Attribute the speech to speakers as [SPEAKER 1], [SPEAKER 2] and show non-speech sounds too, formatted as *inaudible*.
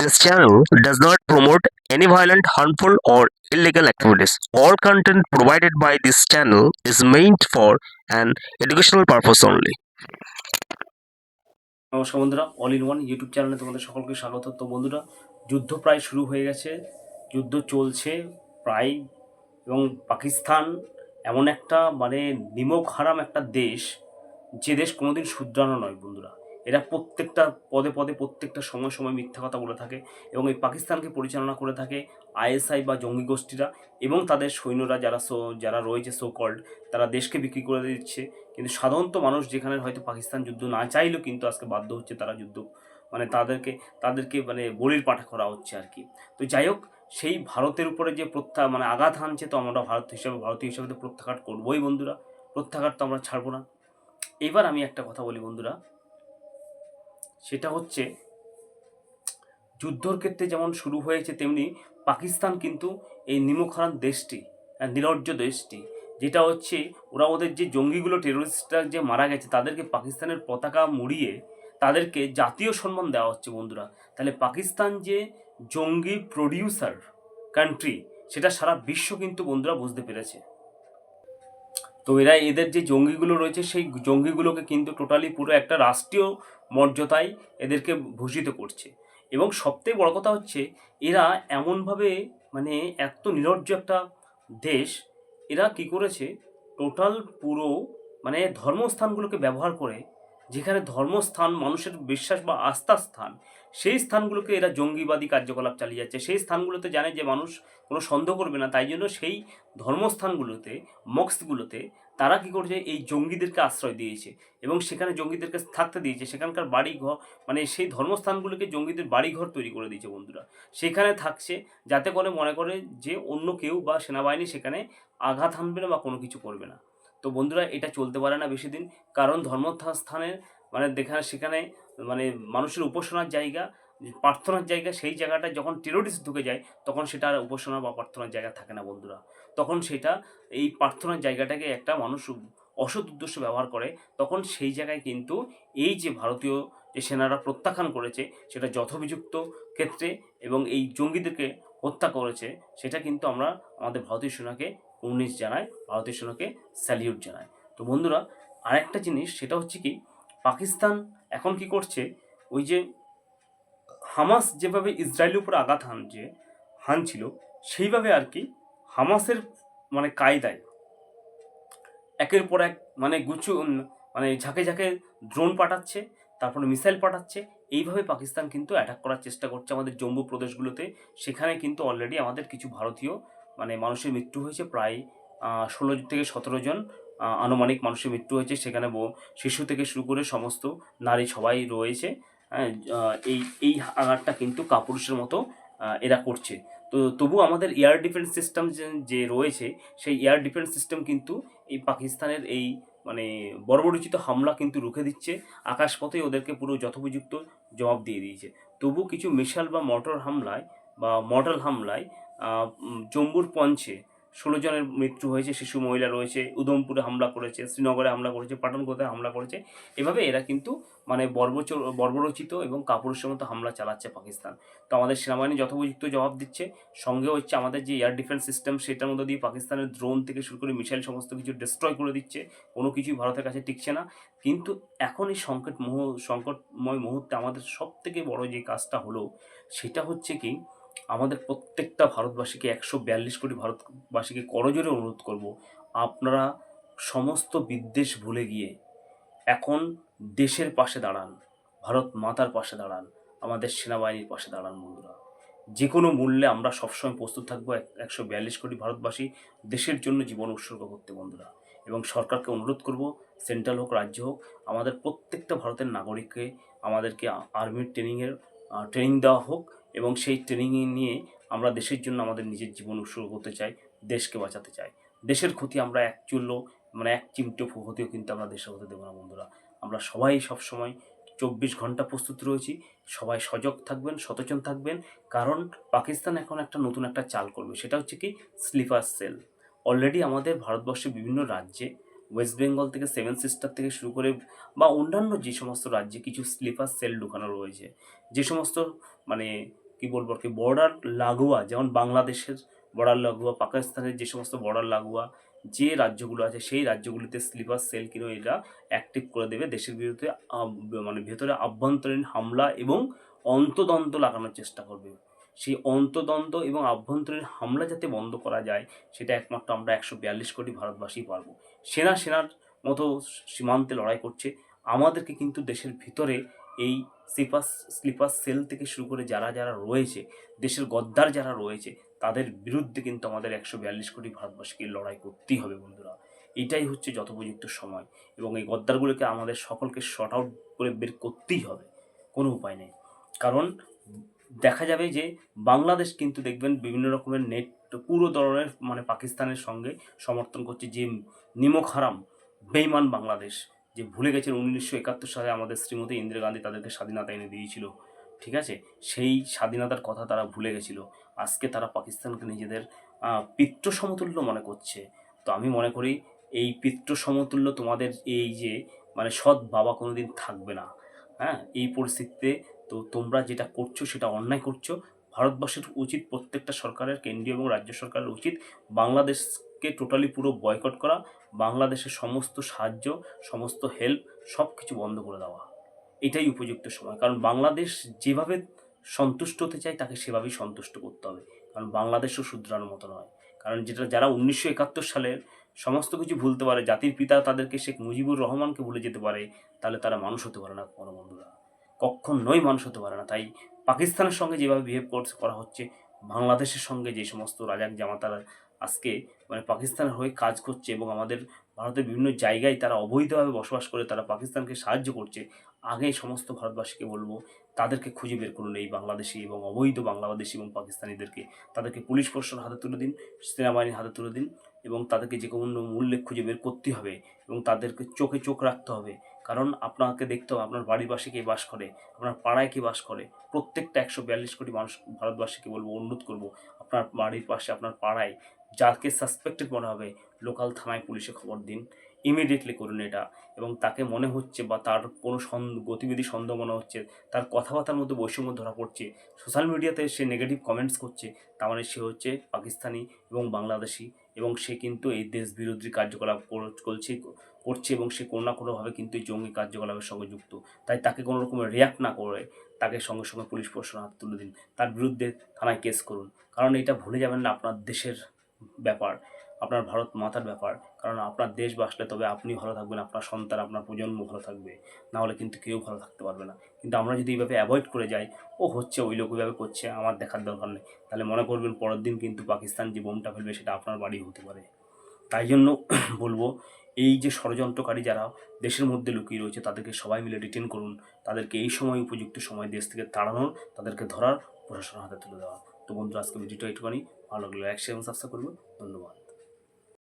[SPEAKER 1] This channel does not promote any violent, harmful, or illegal activities. All content provided by this channel is meant for an educational purpose only.
[SPEAKER 2] নমস্কার বন্ধুরা all in one YouTube চ্যানেলে তোমাদের সকলকে স্বাগত তো বন্ধুরা যুদ্ধ প্রায় শুরু হয়ে গেছে যুদ্ধ চলছে প্রায় এবং পাকিস্তান এমন একটা মানে নিমক হারাম একটা দেশ যে দেশ কোনোদিন শুধরানো নয় বন্ধুরা এরা প্রত্যেকটা পদে পদে প্রত্যেকটা সময় সময় মিথ্যা কথা বলে থাকে এবং এই পাকিস্তানকে পরিচালনা করে থাকে আইএসআই বা জঙ্গি গোষ্ঠীরা এবং তাদের সৈন্যরা যারা সো, যারা রয়েছে সো কল্ড তারা দেশকে বিক্রি করে দিচ্ছে। কিন্তু সাধারণত মানুষ যেখানে হয়তো পাকিস্তান যুদ্ধ না চাইলেও কিন্তু আজকে বাধ্য হচ্ছে তারা যুদ্ধ মানে তাদেরকে তাদেরকে মানে বলির পাঠা করা হচ্ছে আর কি। তো যাই হোক, সেই ভারতের উপরে যে প্রত্যা মানে আঘাত হানছে তো আমরা ভারত হিসাবে, ভারতীয় হিসাবে তো প্রত্যাঘাত করবোই বন্ধুরা, প্রত্যাঘাত তো আমরা ছাড়বো না। এবার আমি একটা কথা বলি বন্ধুরা সেটা হচ্ছে যুদ্ধর ক্ষেত্রে যেমন শুরু হয়েছে তেমনি পাকিস্তান কিন্তু এই নিমখারান দেশটি আহ, নির্লজ্জ দেশটি যেটা হচ্ছে ওরা ওদের যে জঙ্গিগুলো টেরোরিস্টরা যে মারা গেছে তাদেরকে পাকিস্তানের পতাকা মুড়িয়ে তাদেরকে জাতীয় সম্মান দেওয়া হচ্ছে বন্ধুরা। তাহলে পাকিস্তান যে জঙ্গি প্রডিউসার কান্ট্রি সেটা সারা বিশ্ব কিন্তু বন্ধুরা বুঝতে পেরেছে। তো এরা এদের যে জঙ্গিগুলো রয়েছে, সেই জঙ্গিগুলোকে কিন্তু টোটালি পুরো একটা রাষ্ট্রীয় মর্যাদায় এদেরকে ভূষিত করছে। এবং সবথেকে বড় কথা হচ্ছে, এরা এমনভাবে মানে এত নির্লজ্জ একটা দেশ, এরা কি করেছে টোটাল পুরো মানে ধর্মস্থানগুলোকে ব্যবহার করে, যেখানে ধর্মস্থান, মানুষের বিশ্বাস বা আস্থার স্থান সেই স্থানগুলোকে এরা জঙ্গিবাদী কার্যকলাপ চালিয়ে যাচ্ছে। সেই স্থানগুলোতে জানে যে মানুষ কোনো সন্দেহ করবে না, তাই জন্য সেই ধর্মস্থানগুলোতে মক্সগুলোতে তারা কি করছে, এই জঙ্গিদেরকে আশ্রয় দিয়েছে এবং সেখানে জঙ্গিদেরকে থাকতে দিয়েছে। সেখানকার বাড়ি ঘর মানে সেই ধর্মস্থানগুলোকে জঙ্গিদের বাড়িঘর তৈরি করে দিয়েছে বন্ধুরা। সেখানে থাকছে যাতে করে মনে করে যে অন্য কেউ বা সেনাবাহিনী সেখানে আঘাত হানবে না বা কোনো কিছু করবে না। তো বন্ধুরা, এটা চলতে পারে না বেশি দিন। কারণ ধর্মস্থানের মানে দেখানে সেখানে মানে মানুষের উপাসনার জায়গা, প্রার্থনার জায়গা, সেই জায়গাটা যখন টেরোরিস্ট ঢুকে যায়, তখন সেটা আর উপাসনা বা প্রার্থনার জায়গা থাকে না বন্ধুরা। তখন সেটা এই প্রার্থনার জায়গাটাকে একটা মানুষ অসৎ উদ্দেশ্য ব্যবহার করে, তখন সেই জায়গায় কিন্তু এই যে ভারতীয় যে সেনারা প্রত্যাখ্যান করেছে, সেটা যথোপযুক্ত ক্ষেত্রে এবং এই জঙ্গিদেরকে হত্যা করেছে, সেটা কিন্তু আমরা আমাদের ভারতীয় সেনাকে উনিশ জানাই, ভারতীয় সেনাকে স্যালিউট জানাই। তো বন্ধুরা, আরেকটা জিনিস, সেটা হচ্ছে কি পাকিস্তান এখন কি করছে? ওই যে হামাস যেভাবে ইসরায়েলের উপর আঘাত হান হানছে হানছিল সেইভাবে আর কি হামাসের মানে কায়দায় একের পর এক মানে উম, মানে ঝাঁকে ঝাঁকে ড্রোন পাঠাচ্ছে তারপরে মিসাইল পাঠাচ্ছে। এইভাবে পাকিস্তান কিন্তু অ্যাটাক করার চেষ্টা করছে আমাদের জম্মু প্রদেশগুলোতে। সেখানে কিন্তু অলরেডি আমাদের কিছু ভারতীয় মানে মানুষের মৃত্যু হয়েছে প্রায় ষোলো থেকে সতেরো জন। আনুমানিক মানুষের মৃত্যু হয়েছে। সেখানে শিশু থেকে শুরু করে সমস্ত নারী সবাই রয়েছে। হ্যাঁ এই এই আঘাতটা কিন্তু কাপুরুষের মতো এরা করছে। তো তবু আমাদের এয়ার ডিফেন্স সিস্টেম যে রয়েছে, সেই এয়ার ডিফেন্স সিস্টেম কিন্তু এই পাকিস্তানের এই মানে বর্বরোচিত হামলা কিন্তু রুখে দিচ্ছে। আকাশপথে ওদেরকে পুরো যথোপযুক্ত জবাব দিয়ে দিয়েছে। তবু কিছু মিসাইল বা মোটর হামলায় বা মডেল হামলায় জম্বুর পঞ্চে ষোলো জনের মৃত্যু হয়েছে, শিশু মহিলা রয়েছে, উধমপুরে হামলা করেছে, শ্রীনগরে হামলা করেছে পাঠানকোটে হামলা করেছে। এভাবে এরা কিন্তু মানে বর্বচ বর্বরচিত এবং কাপুরুষের মতো হামলা চালাচ্ছে পাকিস্তান। তো আমাদের সেনাবাহিনী যথোপযুক্ত জবাব দিচ্ছে। সঙ্গে হচ্ছে আমাদের যে এয়ার ডিফেন্স সিস্টেম সেটার মধ্যে দিয়ে পাকিস্তানের ড্রোন থেকে শুরু করে মিসাইল সমস্ত কিছু ডিস্ট্রয় করে দিচ্ছে। কোনো কিছুই ভারতের কাছে টিকছে না। কিন্তু এখন এই সংকট মুহ, সংকটময় মুহূর্তে আমাদের সব থেকে বড় যে কাজটা হলো, সেটা হচ্ছে কি আমাদের প্রত্যেকটা ভারতবাসীকে একশো বিয়াল্লিশ কোটি ভারতবাসীকে করজোরে অনুরোধ করব, আপনারা সমস্ত বিদ্বেষ ভুলে গিয়ে এখন দেশের পাশে দাঁড়ান, ভারত মাতার পাশে দাঁড়ান, আমাদের সেনাবাহিনীর পাশে দাঁড়ান বন্ধুরা। যে কোনো মূল্যে আমরা সবসময় প্রস্তুত থাকব একশো বিয়াল্লিশ কোটি ভারতবাসী দেশের জন্য জীবন উৎসর্গ করতে বন্ধুরা। এবং সরকারকে অনুরোধ করব, সেন্ট্রাল হোক, রাজ্য হোক, আমাদের প্রত্যেকটা ভারতের নাগরিককে আমাদেরকে আর্মির ট্রেনিংয়ের ট্রেনিং দেওয়া হোক এবং সেই ট্রেনিং নিয়ে আমরা দেশের জন্য আমাদের নিজের জীবন উৎসর্গ করতে চাই, দেশকে বাঁচাতে চাই। দেশের ক্ষতি আমরা এক চুল্লো মানে এক চিমটে ক্ষতিও কিন্তু আমরা দেশের হতে দেবো না, বন্ধুরা। আমরা সবাই সবসময় চব্বিশ ঘণ্টা প্রস্তুত রয়েছি, সবাই সজাগ থাকবেন, সচেতন থাকবেন, কারণ পাকিস্তান এখন একটা নতুন একটা চাল করবে, সেটা হচ্ছে কি স্লিপার সেল অলরেডি আমাদের ভারতবর্ষের বিভিন্ন রাজ্যে ওয়েস্ট বেঙ্গল থেকে সেভেন সিস্টার থেকে শুরু করে বা অন্যান্য যে সমস্ত রাজ্যে কিছু স্লিপার সেল ঢুকানো রয়েছে, যে সমস্ত মানে কি বলব কি বর্ডার লাগোয়া, যেমন বাংলাদেশের বর্ডার লাগোয়া, পাকিস্তানের যে সমস্ত বর্ডার লাগোয়া যে রাজ্যগুলো আছে, সেই রাজ্যগুলিতে স্লিপার সেল কিনে এরা অ্যাক্টিভ করে দেবে। দেশের বিরুদ্ধে মানে ভেতরে আভ্যন্তরীণ হামলা এবং অন্তদন্ত লাগানোর চেষ্টা করবে। সেই অন্তদন্ত এবং আভ্যন্তরীণ হামলা যাতে বন্ধ করা যায়, সেটা একমাত্র আমরা একশো বিয়াল্লিশ কোটি ভারতবাসী পারব। সেনা সেনার মতো সীমান্তে লড়াই করছে। আমাদেরকে কিন্তু দেশের ভিতরে এই স্লিপার স্লিপার সেল থেকে শুরু করে যারা যারা রয়েছে, দেশের গদ্দার যারা রয়েছে, তাদের বিরুদ্ধে কিন্তু আমাদের একশো বিয়াল্লিশ কোটি ভারতবাসীকে লড়াই করতেই হবে বন্ধুরা। এটাই হচ্ছে যথোপযুক্ত সময় এবং এই গদ্দারগুলোকে আমাদের সকলকে শর্ট আউট করে বের করতেই হবে। কোনো উপায় নেই। কারণ দেখা যাবে যে বাংলাদেশ কিন্তু দেখবেন বিভিন্ন রকমের নেট পুরো ধরনের মানে পাকিস্তানের সঙ্গে সমর্থন করছে যে নিমক হারাম বেইমান বাংলাদেশ। যে ভুলে গেছেন উনিশশো একাত্তর সালে আমাদের শ্রীমতী ইন্দিরা গান্ধী তাদেরকে স্বাধীনতা এনে দিয়েছিল ঠিক আছে? সেই স্বাধীনতার কথা তারা ভুলে গেছিল। আজকে তারা পাকিস্তানকে নিজেদের আহ, পিতৃ সমতুল্য মনে করছে। তো আমি মনে করি এই পিতৃ সমতুল্য তোমাদের এই যে মানে সৎ বাবা কোনো দিন থাকবে না। হ্যাঁ? এই পরিস্থিতিতে তো তোমরা যেটা করছ সেটা অন্যায় করছ। ভারতবর্ষের উচিত প্রত্যেকটা সরকারের, কেন্দ্রীয় এবং রাজ্য সরকারের উচিত বাংলাদেশকে টোটালি পুরো বয়কট করা, বাংলাদেশের সমস্ত সাহায্য, সমস্ত হেল্প সব কিছু বন্ধ করে দেওয়া। এটাই উপযুক্ত সময়। কারণ বাংলাদেশ যেভাবে সন্তুষ্ট হতে চায়, তাকে সেভাবেই সন্তুষ্ট করতে হবে। কারণ বাংলাদেশও শুধরানোর মতো নয়। কারণ যেটা, যারা উনিশশো একাত্তর সালের সমস্ত কিছু ভুলতে পারে, জাতির পিতা তাদেরকে শেখ মুজিবুর রহমানকে ভুলে যেতে পারে, তাহলে তারা মানুষ হতে পারে না কোনো বন্ধুরা। কখনোই মানুষ হতে পারে না। তাই পাকিস্তানের সঙ্গে যেভাবে বিহেভ করা হচ্ছে, বাংলাদেশের সঙ্গে যে সমস্ত রাজাক জামাতারা আজকে মানে পাকিস্তানের হয়ে কাজ করছে এবং আমাদের ভারতের বিভিন্ন জায়গায় তারা অবৈধভাবে বসবাস করে, তারা পাকিস্তানকে সাহায্য করছে, আগে সমস্ত ভারতবাসীকে বলব, তাদেরকে খুঁজে বের করুন এই বাংলাদেশি এবং অবৈধ বাংলাদেশি এবং পাকিস্তানিদেরকে। তাদেরকে পুলিশ প্রশাসনের হাতে তুলে দিন, সেনাবাহিনীর হাতে তুলে দিন এবং তাদেরকে যে কোনো মূল্যে খুঁজে বের করতে হবে এবং তাদেরকে চোখে চোখ রাখতে হবে। কারণ আপনাকে দেখতে হবে, আপনার পাশে কে বাস করে, আপনার পাড়ায় কে বাস করে, প্রত্যেকটা একশো বিয়াল্লিশ কোটি মানুষ, ভারতবাসীকে বলব, অনুরোধ করব, আপনার বাড়ির পাশে, আপনার পাড়ায়, যাকে সাসপেক্টেড মনে হবে লোকাল থানায় পুলিশে খবর দিন। ইমিডিয়েটলি করুন এটা। এবং তাকে মনে হচ্ছে বা তার কোনো গতিবিধি সন্দেহ মনে হচ্ছে, তার কথাবার্তার মধ্যে বৈষম্য ধরা পড়ছে সোশ্যাল মিডিয়াতে সে নেগেটিভ কমেন্টস করছে, তার মানে সে হচ্ছে পাকিস্তানি এবং বাংলাদেশি এবং সে কিন্তু এই দেশ বিরোধী কার্যকলাপ করছে করছে এবং সে কোনো না কোনোভাবে কিন্তু এই জঙ্গি কার্যকলাপের সঙ্গে যুক্ত। তাই তাকে কোনো রকমের রিয়াক্ট না করে, তাকে সঙ্গে সঙ্গে পুলিশ প্রশাসন হাত তুলে দিন। তার বিরুদ্ধে থানায় কেস করুন। কারণ এটা ভুলে যাবেন না আপনার দেশের ব্যাপার। আপনার ভারত মাতার ব্যাপার। কারণ আপনার দেশ বাসলে তবে আপনি ভালো থাকবেন, আপনার সন্তান, আপনার প্রজন্ম ভালো থাকবে। না হলে কিন্তু কেউ ভালো থাকতে পারবে না। কিন্তু আমরা যদি এইভাবে অ্যাভয়েড করে যাই, ও হচ্ছে, ওই লোক ওইভাবে করছে, আমার দেখার দরকার নেই। তাহলে মনে করবেন পরের দিন কিন্তু পাকিস্তান যে বোমটা ফেলবে, সেটা আপনার বাড়ি হতে পারে। তাই জন্য *clears throat* বলব, এই যে ষড়যন্ত্রকারী যারা দেশের মধ্যে লুকিয়ে রয়েছে, তাদেরকে সবাই মিলে রিটেন করুন। তাদেরকে এই সময় উপযুক্ত সময় দেশ থেকে তাড়ানোর, তাদেরকে ধরার, প্রশাসনের হাতে তুলে দেওয়া তো বন্ধুরা আজকে ভিডিওটা একটুখানি, ভালো লাগল শেয়ার এবং সাবস্ক্রাইব করব ধন্যবাদ।